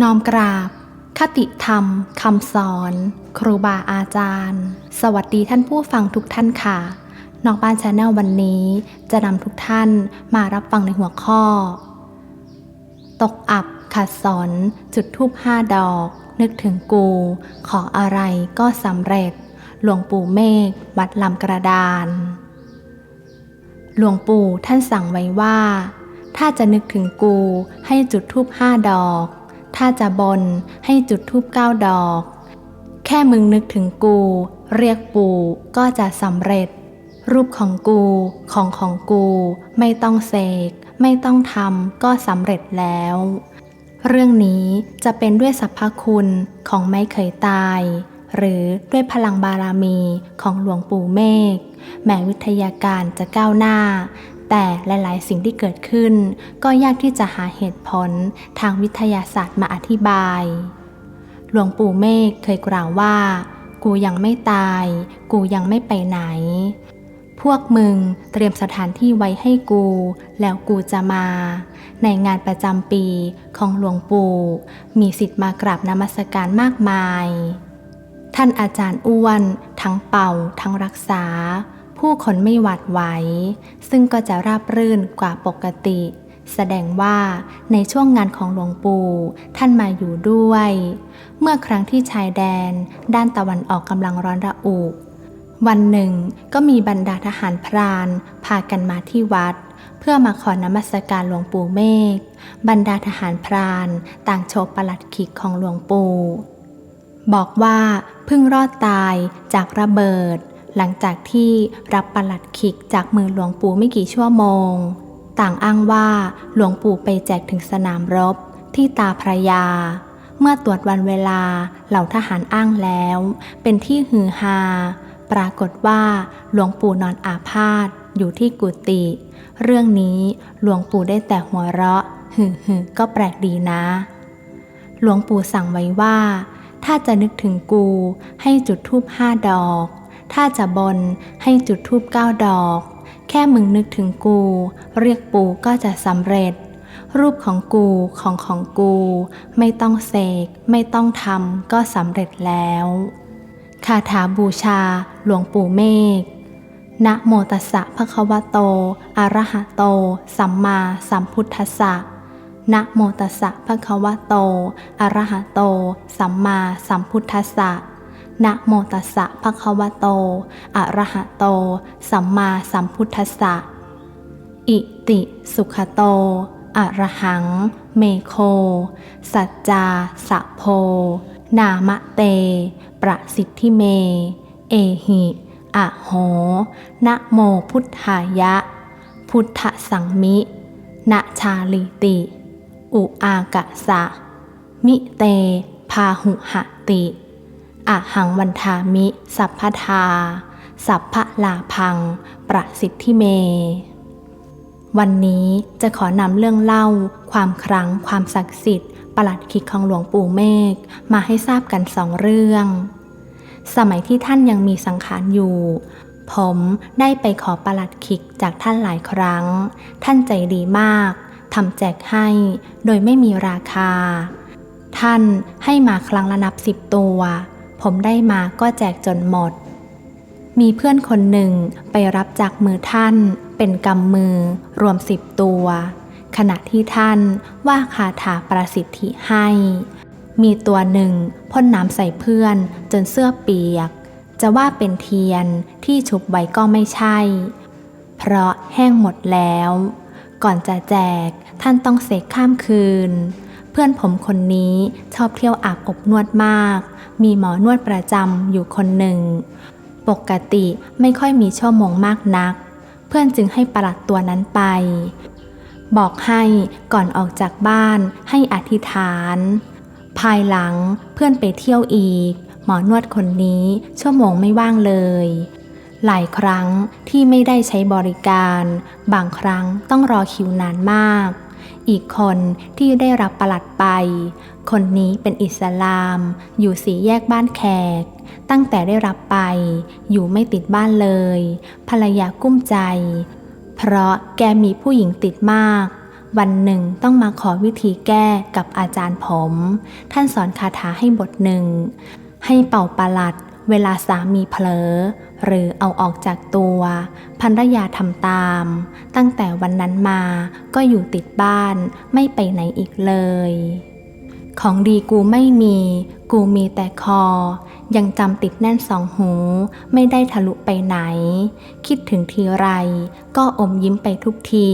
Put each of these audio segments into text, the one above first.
น้อมกราบ คติธรรมคำสอน ครูบาอาจารย์ สวัสดีท่านผู้ฟังทุกท่านค่ะนอกบ้านชาแนลวันนี้จะนำทุกท่านมารับฟังในหัวข้อ ตกอับขัดสนจุดทูบห้าดอก นึกถึงกู ขออะไรก็สำเร็จ หลวงปู่เมฆวัดลำกระดาน หลวงปู่ท่านสั่งไว้ว่า ถ้าจะนึกถึงกูให้จุดทูบห้าดอก ถ้าจะบนให้จุดทูบเก้าดอก แค่มึงนึกถึงกู เรียกปู่ก็จะสำเร็จ รูปของกูของของกู ไม่ต้องเสก ไม่ต้องทำก็สำเร็จแล้ว เรื่องนี้จะเป็นด้วยสรรพคุณของไม่เคยตาย หรือด้วยพลังบารมีของหลวงปู่เมฆแม้วิทยาการจะก้าวหน้า แต่หลาย ๆ สิ่งที่เกิดขึ้น ก็ยากที่จะหาเหตุผลทางวิทยาศาสตร์มาอธิบาย หลวงปู่เมฆเคยกล่าวว่า กูยังไม่ตาย กูยังไม่ไปไหน พวกมึงเตรียมสถานที่ไว้ให้กู แล้วกูจะมา ในงานประจำปีของหลวงปู่ มีสิทธิ์มากราบนมัสการมากมาย ท่านอาจารย์อ้วน ทั้งเป่าทั้งรักษา ผู้คนไม่หวาดไหว ซึ่งก็จะราบรื่นกว่าปกติ แสดงว่าในช่วงงานของหลวงปู่ท่านมาอยู่ด้วย เมื่อครั้งที่ชายแดน ด้านตะวันออกกำลังร้อนระอุ วันหนึ่งก็มีบรรดาทหารพรานพากันมาที่วัด เพื่อมาขอนมัสการหลวงปู่เมฆบรรดาทหารพรานต่างโชว์ประหลัดขิกของหลวงปู่บอกว่าเพิ่งรอดตายจากระเบิด หลังจากที่รับประหลัดขิกจากมือหลวงปู่ไม่กี่ชั่วโมง ต่างอ้างว่าหลวงปู่ไปแจกถึงสนามรบที่ตาพระยา เมื่อตรวจวันเวลาเหล่าทหารอ้างแล้ว เป็นที่ฮือฮา ปรากฏว่าหลวงปู่นอนอาพาธอยู่ที่กุฏิเรื่องนี้หลวงปู่ได้แต่หัวเราะฮึฮึก็แปลกดีนะ หลวงปู่สั่งไว้ว่า ถ้าจะนึกถึงกูให้จุดทูบห้าดอก ถ้าจะบนให้จุดทูบเก้าดอก แค่มึงนึกถึงกู เรียกปู่ก็จะสำเร็จ รูปของกูของของกู ไม่ต้องเสก ไม่ต้องทำก็สำเร็จแล้วคาถาบูชาหลวงปู่เมฆนะโมตัสสะภะคะวะโต อะระหะโต สัมมาสัมพุทธัสสะนะโมตัสสะภะคะวะโต อะระหะโต สัมมาสัมพุทธัสสะ นะโมตัสสะภะคะวะโต อะระหะโต สัมมาสัมพุทธัสสะ อิติสุขโต อะระหัง เมโค สัจจาสะโพ นามะเต ประสิทธิเม เอหิ อะโห นะโมพุทธายะ พุทธสังมิ นะชาลิติ อุอากะสะ มิเต พาหุหติ อะหังวันทามิ สัพพทา สัพพลาพัง ประสิทธิเม วันนี้จะขอนำเรื่องเล่า ความครั้ง ความศักดิ์สิทธิ์ประหลัดขิกของหลวงปู่เมฆมาให้ทราบกันสองเรื่อง สมัยที่ท่านยังมีสังขารอยู่ ผมได้ไปขอประหลัดขิกจากท่านหลายครั้ง ท่านใจดีมากทำแจกให้โดยไม่มีราคา ท่านให้มาครั้งละนับสิบตัว ผมได้มาก็แจกจนหมด มีเพื่อนคนหนึ่งไปรับจากมือท่านเป็นกำมือรวมสิบตัว ขณะที่ท่านว่าคาถาประสิทธิให้ มีตัวหนึ่งพ่นน้ำใส่เพื่อนจนเสื้อเปียก จะว่าเป็นเทียนที่ฉุบไว้ก็ไม่ใช่ เพราะแห้งหมดแล้ว ก่อนจะแจกท่านต้องเสกข้ามคืน เพื่อนผมคนนี้ชอบเที่ยวอาบอบนวดมาก มีหมอนวดประจำอยู่คนหนึ่ง ปกติไม่ค่อยมีชั่วโมงมากนัก เพื่อนจึงให้ประหลัดตัวนั้นไป บอกให้ก่อนออกจากบ้านให้อธิษฐาน ภายหลังเพื่อนไปเที่ยวอีก หมอนวดคนนี้ชั่วโมงไม่ว่างเลยหลายครั้งที่ไม่ได้ใช้บริการ บางครั้งต้องรอคิวนานมาก อีกคนที่ได้รับประหลัดไป คนนี้เป็นอิสลาม อยู่สีแยกบ้านแขก ตั้งแต่ได้รับไป อยู่ไม่ติดบ้านเลย ภรรยากุ้มใจ เพราะแกมีผู้หญิงติดมาก วันหนึ่งต้องมาขอวิธีแก้กับอาจารย์ผม ท่านสอนคาถาให้บทหนึ่ง ให้เป่าประหลัด เวลาสามีเผลอ หรือเอาออกจากตัวภรรยาทำตาม ตั้งแต่วันนั้นมาก็อยู่ติดบ้านไม่ไปไหนอีกเลย ของดีกูไม่มี กูมีแต่คอ ยังจำติดแน่นสองหู ไม่ได้ทะลุไปไหน คิดถึงทีไร ก็อมยิ้มไปทุกที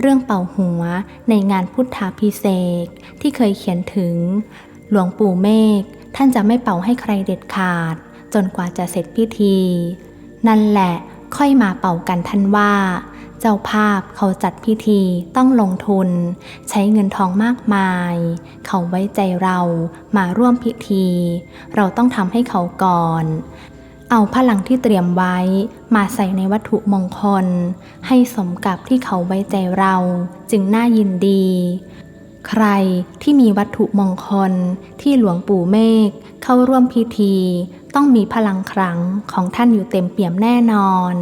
เรื่องเป่าหัวในงานพุทธาพิเศษที่เคยเขียนถึง หลวงปู่เมฆ ท่านจะไม่เป่าให้ใครเด็ดขาด จนกว่าจะเสร็จพิธี นั่นแหละค่อยมาเป่ากันท่านว่า เจ้าภาพเขาจัดพิธีต้องลงทุน ใช้เงินทองมากมาย เขาไว้ใจเรามาร่วมพิธี เราต้องทำให้เขาก่อนเอาพลังที่เตรียมไว้มาใส่ในวัตถุมงคล ให้สมกับที่เขาไว้ใจเราจึงน่ายินดี ใครที่มีวัตถุมงคลที่หลวงปู่เมฆเข้าร่วมพิธี ต้องมีพลังครั้งของท่านอยู่เต็มเปี่ยมแน่นอน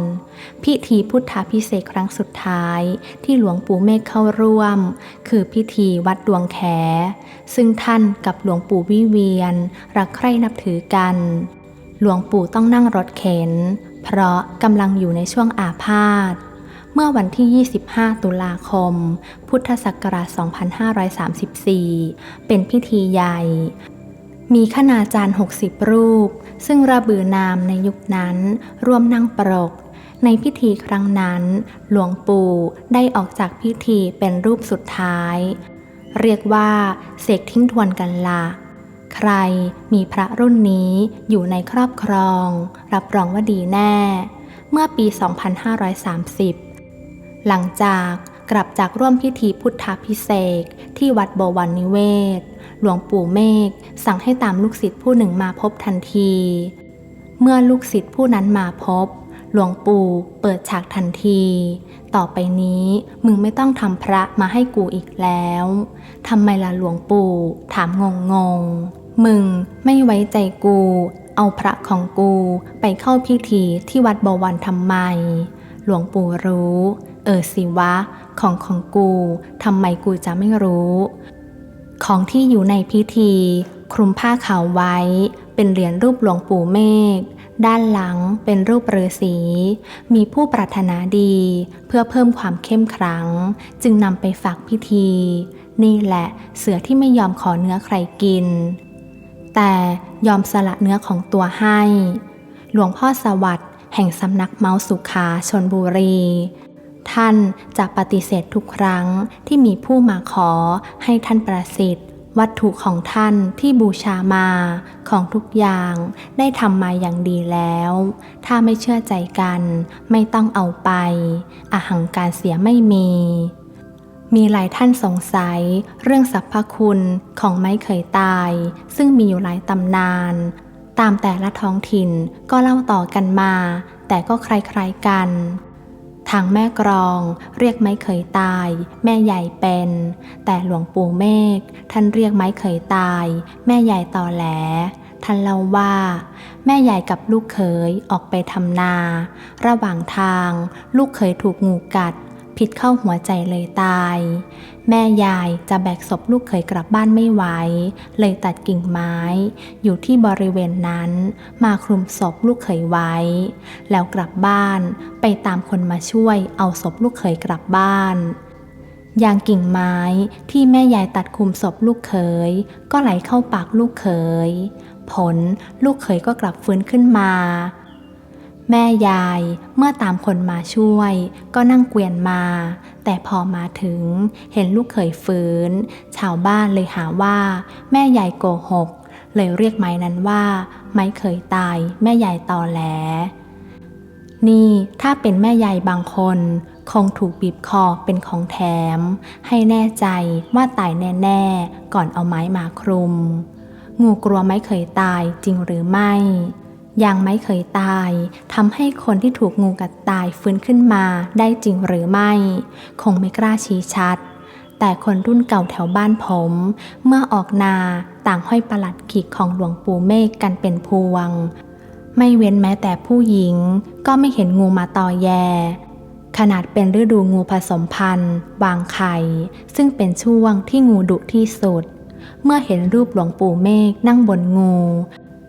พิธีพุทธาพิเศษกครั้งสุดท้ายที่หลวงปู่เมฆเข้าร่วม คือพิธีวัดดวงแข ซึ่งท่านกับหลวงปู่วิเวียน รักใคร่นับถือกัน หลวงปู่ต้องนั่งรถเข็น เพราะกำลังอยู่ในช่วงอาพาธ เมื่อวันที่ 25 ตุลาคม พุทธศักราช 2534 เป็นพิธีใหญ่ มีคณาจารย์ 60 รูป ซึ่งระบือนามในยุคนั้นร่วมนั่งปรก ในพิธีครั้งนั้น หลวงปู่ได้ออกจากพิธีเป็นรูปสุดท้าย เรียกว่าเสกทิ้งทวนกันละใครมีพระรุ่นนี้อยู่ในครอบครอง รับรองว่าดีแน่ เมื่อปี 2530 หลังจากกลับจากร่วมพิธีพุทธพิเศษกที่วัดบวรนิเวศ หลวงปู่เมฆสั่งให้ตามลูกศิษย์ผู้หนึ่งมาพบทันที เมื่อลูกศิษย์ผู้นั้นมาพบ หลวงปู่เปิดฉากทันที ต่อไปนี้มึงไม่ต้องทำพระมาให้กูอีกแล้วทำไมล่ะหลวงปู่ ถามงงงๆมึงไม่ไว้ใจกู เอาพระของกูไปเข้าพิธีที่วัดบวรทำไม หลวงปู่รู้ เออสิวะ ของของกูทำไมกูจะไม่รู้ ของที่อยู่ในพิธี คลุมผ้าขาวไว้ เป็นเหรียญรูปหลวงปู่เมฆด้านหลังเป็นรูปฤาษี มีผู้ปรารถนาดี เพื่อเพิ่มความเข้มขลัง จึงนำไปฝากพิธี นี่แหละเสือที่ไม่ยอมขอเนื้อใครกิน แต่ยอมสละเนื้อของตัวให้ หลวงพ่อสวัสดิ์แห่งสำนักเมาสุขาชนบุรี ท่านจะปฏิเสธทุกครั้งที่มีผู้มาขอให้ท่านประสิทธิ์ วัตถุของท่านที่บูชามาของทุกอย่างได้ทำมาอย่างดีแล้ว ถ้าไม่เชื่อใจกันไม่ต้องเอาไป อหังการเสียไม่มี มีหลายท่านสงสัยเรื่องสรรพคุณของไม้เขยตาย ซึ่งมีอยู่หลายตำนาน ตามแต่ละท้องถิ่นก็เล่าต่อกันมา แต่ก็คล้ายๆกัน ทางแม่กรองเรียกไม้เขยตาย แม่ใหญ่เป็น แต่หลวงปู่เมฆท่านเรียกไม้เขยตาย แม่ใหญ่ต่อแหลท่านเล่าว่า แม่ใหญ่กับลูกเขยออกไปทำนา ระหว่างทาง ลูกเขยถูกงูกัด ผิดเข้าหัวใจเลยตาย แม่ยายจะแบกศพลูกเขยกลับบ้านไม่ไหว เลยตัดกิ่งไม้ อยู่ที่บริเวณนั้น มาคลุมศพลูกเขยไว้ แล้วกลับบ้านไปตามคนมาช่วยเอาศพลูกเขยกลับบ้านยางกิ่งไม้ที่แม่ยายตัดคุมศพลูกเขย ก็ไหลเข้าปากลูกเขย ผลลูกเขยก็กลับฟื้นขึ้นมา แม่ยายเมื่อตามคนมาช่วย ก็นั่งเกวียนมา แต่พอมาถึงเห็นลูกเขยฟื้น ชาวบ้านเลยหาว่า แม่ยายโกหก เลยเรียกไม้นั้นว่า ไม้เขยตาย แม่ยายตอแหล นี่ถ้าเป็นแม่ยายบางคน คงถูกบีบคอเป็นของแถม ให้แน่ใจว่าตายแน่ๆ ก่อนเอาไม้มาคลุม งูกลัวไม้เคยตายจริงหรือไม่ ยังไม่เคยตายทำให้คนที่ถูกงูกัดตายฟื้นขึ้นมาได้จริงหรือไม่ คงไม่กล้าชี้ชัด แต่คนรุ่นเก่าแถวบ้านผม เมื่อออกนาต่างห้อยประหลัดขีกของหลวงปู่เมฆกันเป็นพวง ไม่เว้นแม้แต่ผู้หญิง ก็ไม่เห็นงูมาต่อแย ขนาดเป็นฤดูงูผสมพันธุ์ วางไข่ ซึ่งเป็นช่วงที่งูดุที่สุดเมื่อเห็นรูปหลวงปู่เมฆนั่งบนงู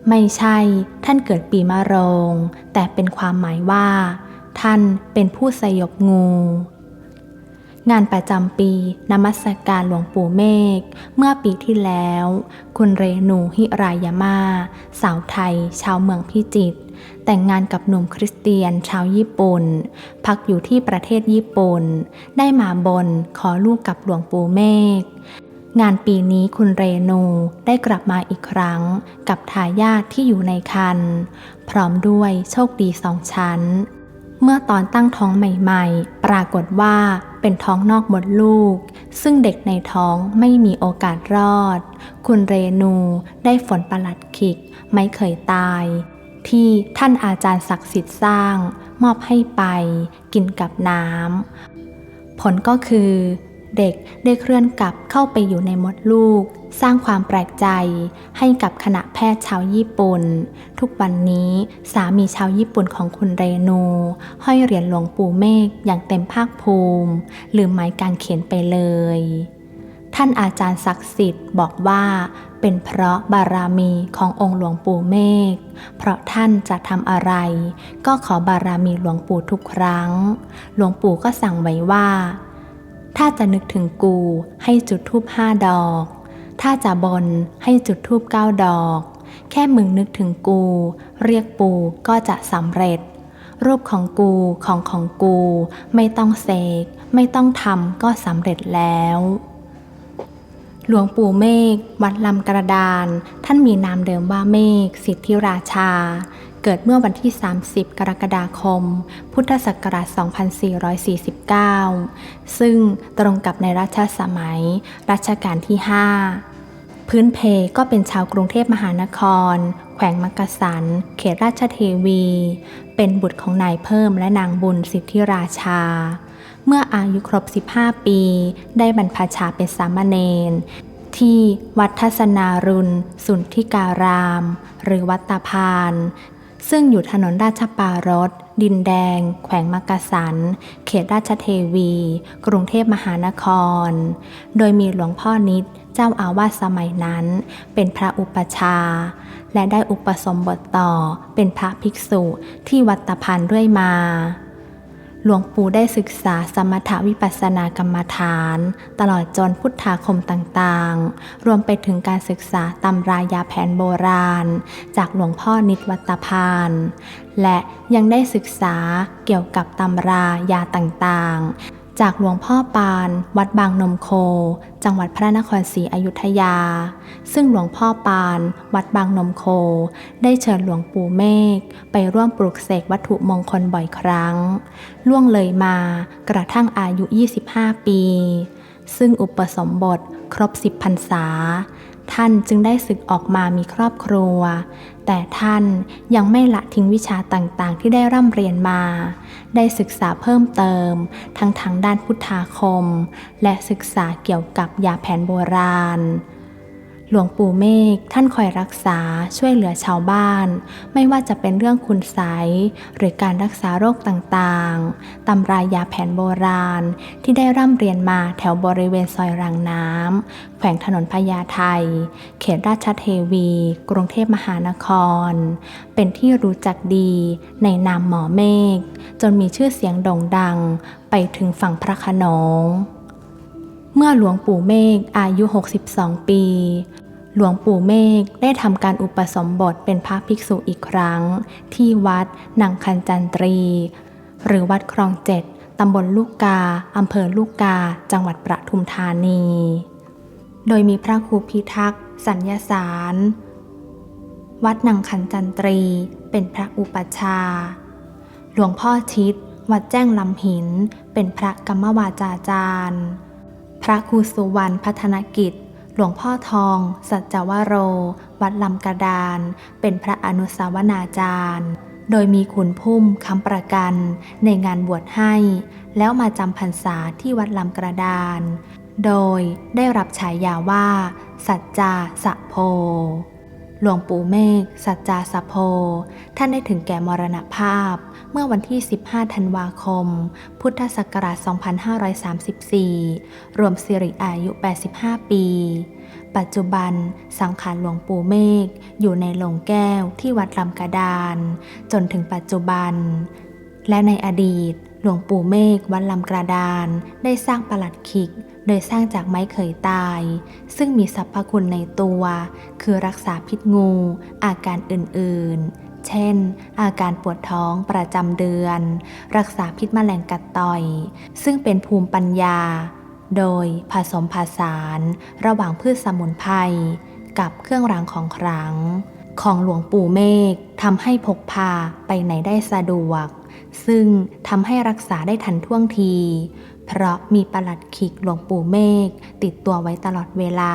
ไม่ใช่ท่านเกิดปีมะโรง แต่เป็นความหมายว่า ท่านเป็นผู้สยบงู งานประจำปีนมัสการหลวงปู่เมฆเมื่อปีที่แล้ว คุณเรนูฮิรายาม่าสาวไทย ชาวเมืองพิจิตรแต่งงานกับหนุ่มคริสเตียนชาวญี่ปุ่น พักอยู่ที่ประเทศญี่ปุ่น ได้มาบนขอลูกกับหลวงปู่เมฆ งานปีนี้คุณเรนูได้กลับมาอีกครั้ง กับทายาทที่อยู่ในคัน พร้อมด้วยโชคดีสองชั้น เมื่อตอนตั้งท้องใหม่ๆ ปรากฏว่าเป็นท้องนอกมดลูก ซึ่งเด็กในท้องไม่มีโอกาสรอด คุณเรนูได้ฝนประหลัดขิกไม่เคยตาย ที่ท่านอาจารย์ศักดิ์สิทธิ์สร้าง มอบให้ไป กินกับน้ำผลก็คือ เด็กได้เคลื่อนกลับเข้าไปอยู่ในมดลูก สร้างความแปลกใจให้กับคณะแพทย์ชาวญี่ปุ่น ทุกวันนี้สามีชาวญี่ปุ่นของคุณเรนู ห้อยเหรียญหลวงปู่เมฆอย่างเต็มภาคภูมิ ลืมไม้กางเขนไปเลย ท่านอาจารย์ศักดิ์สิทธิ์บอกว่าเป็นเพราะบารมีขององค์หลวงปู่เมฆ เพราะท่านจะทำอะไร ก็ขอบารมีหลวงปู่ทุกครั้ง หลวงปู่ก็สั่งไว้ว่า ถ้าจะนึกถึงกูให้จุดธูปห้าดอก ถ้าจะบนให้จุดธูปเก้าดอก แค่มึงนึกถึงกู เรียกปูก็จะสำเร็จ รูปของกูของของกู ไม่ต้องเสกไม่ต้องทำก็สำเร็จแล้ว หลวงปู่เมฆวัดลำกระดาน ท่านมีนามเดิมว่าเมฆสิทธิราชา เกิดเมื่อวันที่ 30 กรกฎาคม พุทธศักราช 2449 ซึ่งตรงกับในรัชสมัย รัชกาลที่ 5 พื้นเพก็เป็นชาวกรุงเทพมหานคร แขวงมักกะสัน เขตราชเทวี เป็นบุตรของนายเพิ่มและนางบุญสิทธิราชา เมื่ออายุครบ 15 ปี ได้บรรพชาเป็นสามเณรที่วัดทัศนารุณ สุนทิการาม หรือวัดตาพาน ซึ่งอยู่ถนนราชปารถดินแดง แขวงมักกะสัน เขตราชเทวี กรุงเทพมหานคร โดยมีหลวงพ่อนิดเจ้าอาวาสสมัยนั้น เป็นพระอุปชา และได้อุปสมบทต่อเป็นพระภิกษุที่วัดตะพันเรื่อยมา หลวงปู่ได้ศึกษาสมถวิปัสสนากรรมฐาน ตลอดจนพุทธาคมต่างๆ รวมไปถึงการศึกษาตำรายาแผนโบราณ จากหลวงพ่อนิตวัตพาน และยังได้ศึกษาเกี่ยวกับตำรายาต่างๆ จากหลวงพ่อปาน วัดบางนมโค จังหวัดพระนครศรีอยุธยา ซึ่งหลวงพ่อปาน วัดบางนมโค ได้เชิญหลวงปู่เมฆไปร่วมปลูกเสกวัตถุมงคลบ่อยครั้ง ล่วงเลยมากระทั่งอายุ 25 ปี ซึ่งอุปสมบทครบ10พรรษา ท่านจึงได้ศึกออกมามีครอบครัว แต่ท่านยังไม่ละทิ้งวิชาต่างๆ ที่ได้ร่ำเรียนมา ได้ศึกษาเพิ่มเติม ทั้งทางด้านพุทธาคม และศึกษาเกี่ยวกับยาแผนโบราณ หลวงปู่เมฆท่านคอยรักษาช่วยเหลือชาวบ้าน ไม่ว่าจะเป็นเรื่องคุณไสยหรือการรักษาโรคต่างๆตำรายาแผนโบราณ ที่ได้ร่ำเรียนมาแถวบริเวณซอยรางน้ำแขวงถนนพญาไทเขตราชเทวี กรุงเทพมหานคร เป็นที่รู้จักดีในนามหมอเมฆจนมีชื่อเสียงโด่งดังไปถึงฝั่งพระขนงเมื่อหลวงปู่เมฆอายุ 62 ปี หลวงปู่เมฆได้ทำการอุปสมบทเป็นพระภิกษุอีกครั้ง ที่วัดนังคันจันตรี หรือวัดคลองเจ็ดตำบลลูกกาอำเภอลูกกา จังหวัดประทุมธานี โดยมีพระครูพิทักษ์ สัญญาสาร วัดนังคันจันตรี เป็นพระอุปชา หลวงพ่อชิด วัดแจ้งลำหิน เป็นพระกรรมวาจาจารย์ พระครูสุวรรณพัฒนกิจ หลวงพ่อทอง สัจจวโร วัดลำกระดาน เป็นพระอนุสาวนาจารย์ โดยมีขุนพุ่มคำประกัน ในงานบวชให้ แล้วมาจำพรรษาที่วัดลำกระดาน โดยได้รับฉายาว่า สัจจาสะโพ หลวงปู่เมฆสัจจาสะโพ ท่านได้ถึงแก่มรณภาพ เมื่อวันที่ 15 ธันวาคม พุทธศักราช 2534 รวมสิริอายุ 85 ปี ปัจจุบันสังขารหลวงปู่เมฆอยู่ในโลงแก้วที่วัดลำกระดาน จนถึงปัจจุบัน และในอดีตหลวงปู่เมฆวัดลำกระดานได้สร้างประหลัดขิก โดยสร้างจากไม้เขยตาย ซึ่งมีสรรพคุณในตัว คือรักษาพิษงู อาการอื่นๆ เช่น อาการปวดท้องประจำเดือน รักษาพิษแมลงกัดต่อย ซึ่งเป็นภูมิปัญญา โดยผสมผสานระหว่างพืชสมุนไพรกับเครื่องรางของขลัง ของหลวงปู่เมฆทำให้พกพาไปไหนได้สะดวก ซึ่งทำให้รักษาได้ทันท่วงที เพราะมีประหลัดขิกหลวงปู่เมฆติดตัวไว้ตลอดเวลา